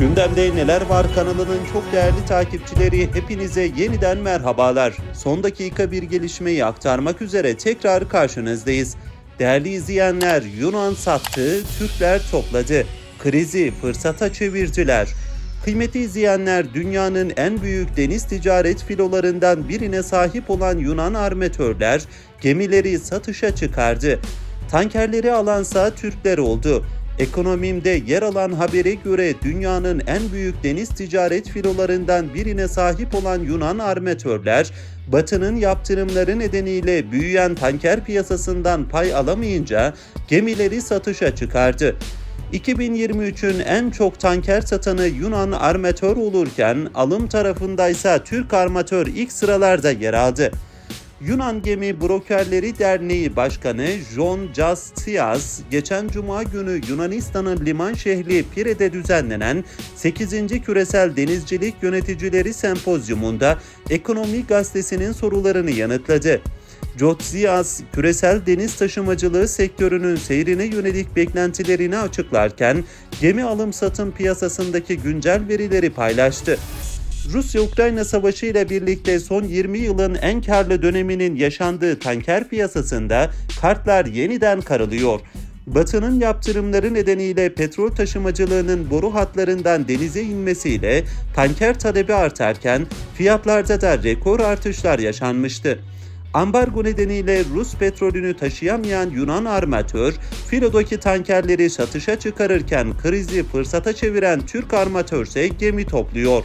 Gündemde Neler Var kanalının çok değerli takipçileri hepinize yeniden merhabalar. Son dakika bir gelişmeyi aktarmak üzere tekrar karşınızdayız. Değerli izleyenler Yunan sattı, Türkler topladı. Krizi fırsata çevirdiler. Kıymetli izleyenler dünyanın en büyük deniz ticaret filolarından birine sahip olan Yunan armatörler gemileri satışa çıkardı. Tankerleri alansa Türkler oldu. Ekonomimde yer alan habere göre dünyanın en büyük deniz ticaret filolarından birine sahip olan Yunan armatörler, Batı'nın yaptırımları nedeniyle büyüyen tanker piyasasından pay alamayınca gemileri satışa çıkardı. 2023'ün en çok tanker satanı Yunan armatör olurken alım tarafındaysa Türk armatör ilk sıralarda yer aldı. Yunan Gemi Brokerleri Derneği Başkanı John Justias, geçen cuma günü Yunanistan'ın liman şehri Pire'de düzenlenen 8. Küresel Denizcilik Yöneticileri Sempozyumunda Ekonomi Gazetesi'nin sorularını yanıtladı. Jotsias, küresel deniz taşımacılığı sektörünün seyrine yönelik beklentilerini açıklarken gemi alım satım piyasasındaki güncel verileri paylaştı. Rusya-Ukrayna savaşı ile birlikte son 20 yılın en karlı döneminin yaşandığı tanker piyasasında kartlar yeniden karılıyor. Batı'nın yaptırımları nedeniyle petrol taşımacılığının boru hatlarından denize inmesiyle tanker talebi artarken fiyatlarda da rekor artışlar yaşanmıştı. Ambargo nedeniyle Rus petrolünü taşıyamayan Yunan armatör, filodaki tankerleri satışa çıkarırken krizi fırsata çeviren Türk armatör ise gemi topluyor.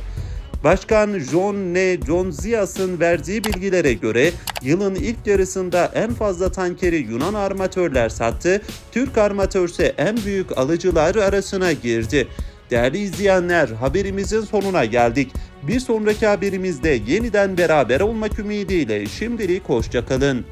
Başkan John N. Jonzias'ın verdiği bilgilere göre yılın ilk yarısında en fazla tankeri Yunan armatörler sattı, Türk armatör ise en büyük alıcılar arasına girdi. Değerli izleyenler haberimizin sonuna geldik. Bir sonraki haberimizde yeniden beraber olmak ümidiyle şimdilik hoşçakalın.